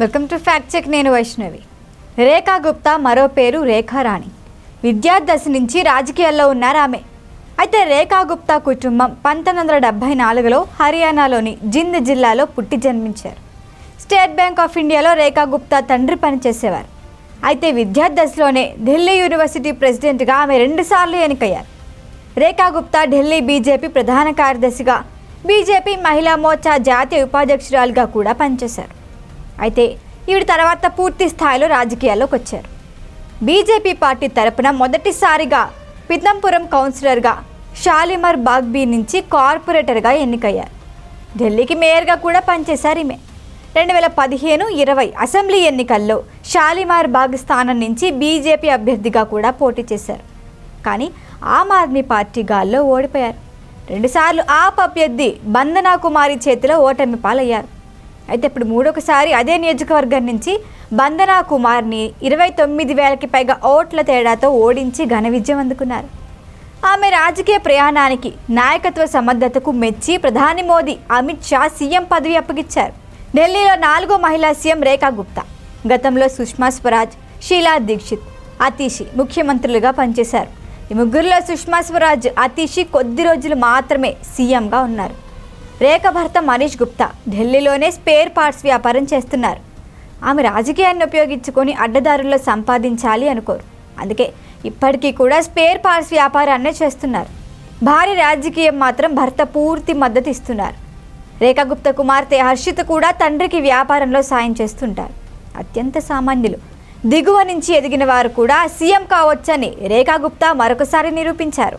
Welcome to fact check నేను వైష్ణవి. రేఖా గుప్తా మరో పేరు రేఖారాణి విద్యాదశ నుంచి రాజకీయాల్లో ఉన్నారు ఆమె. అయితే రేఖా గుప్తా కుటుంబం పంతొమ్మిది వందల డెబ్బై నాలుగులో హర్యానాలోని జింద్ జిల్లాలో పుట్టి జన్మించారు. స్టేట్ బ్యాంక్ ఆఫ్ ఇండియాలో రేఖా గుప్తా తండ్రి పనిచేసేవారు. అయితే విద్యాదశలోనే ఢిల్లీ యూనివర్సిటీ ప్రెసిడెంట్గా ఆమె రెండుసార్లు ఎన్నికయ్యారు. రేఖా గుప్తా ఢిల్లీ బీజేపీ ప్రధాన కార్యదర్శిగా బీజేపీ మహిళా మోర్చా జాతీయ ఉపాధ్యక్షురాలుగా కూడా పనిచేశారు. అయితే ఈవిడ తర్వాత పూర్తి స్థాయిలో రాజకీయాల్లోకి వచ్చారు. బీజేపీ పార్టీ తరపున మొదటిసారిగా పిదంపురం కౌన్సిలర్గా షాలిమర్ బాగ్బీ నుంచి కార్పొరేటర్గా ఎన్నికయ్యారు. ఢిల్లీకి మేయర్గా కూడా పనిచేశారు ఈమె. రెండు వేల పదిహేను ఇరవై అసెంబ్లీ ఎన్నికల్లో షాలిమార్ బాగ్ స్థానం నుంచి బీజేపీ అభ్యర్థిగా కూడా పోటీ చేశారు. కానీ ఆమ్ ఆద్మీ పార్టీ గాల్లో ఓడిపోయారు. రెండుసార్లు ఆప్ అభ్యర్థి బందనా కుమారి చేతిలో ఓటమి పాలయ్యారు. అయితే ఇప్పుడు మూడొకసారి అదే నియోజకవర్గం నుంచి బందనా కుమార్ని ఇరవై తొమ్మిది వేలకి పైగా ఓట్ల తేడాతో ఓడించి ఘన విజయం అందుకున్నారు. ఆమె రాజకీయ ప్రయాణానికి నాయకత్వ సమర్థతకు మెచ్చి ప్రధాని మోదీ అమిత్ షా సీఎం పదవి అప్పగించారు ఢిల్లీలో నాలుగో మహిళా సీఎం రేఖా గుప్తా గతంలో సుష్మా స్వరాజ్ షీలా దీక్షిత్ అతీషి ముఖ్యమంత్రులుగా పనిచేశారు. ఈ ముగ్గురులో సుష్మా స్వరాజ్ అతీషి కొద్ది రోజులు మాత్రమే సీఎంగా ఉన్నారు. రేఖ భర్త మనీష్ గుప్తా ఢిల్లీలోనే స్పేర్ పార్ట్స్ వ్యాపారం చేస్తున్నారు. ఆమె రాజకీయాన్ని ఉపయోగించుకొని అడ్డదారుల్లో సంపాదించాలి అనుకోరు. అందుకే ఇప్పటికీ కూడా స్పేర్ పార్ట్స్ వ్యాపారాన్నే చేస్తున్నారు. భార్య రాజకీయం మాత్రం భర్త పూర్తి మద్దతు ఇస్తున్నారు. రేఖా గుప్తా కుమార్తె హర్షిత కూడా తండ్రికి వ్యాపారంలో సాయం చేస్తుంటారు. అత్యంత సామాన్యులు. దిగువ నుంచి ఎదిగిన వారు కూడా సీఎం కావచ్చని రేఖా గుప్తా మరొకసారి నిరూపించారు.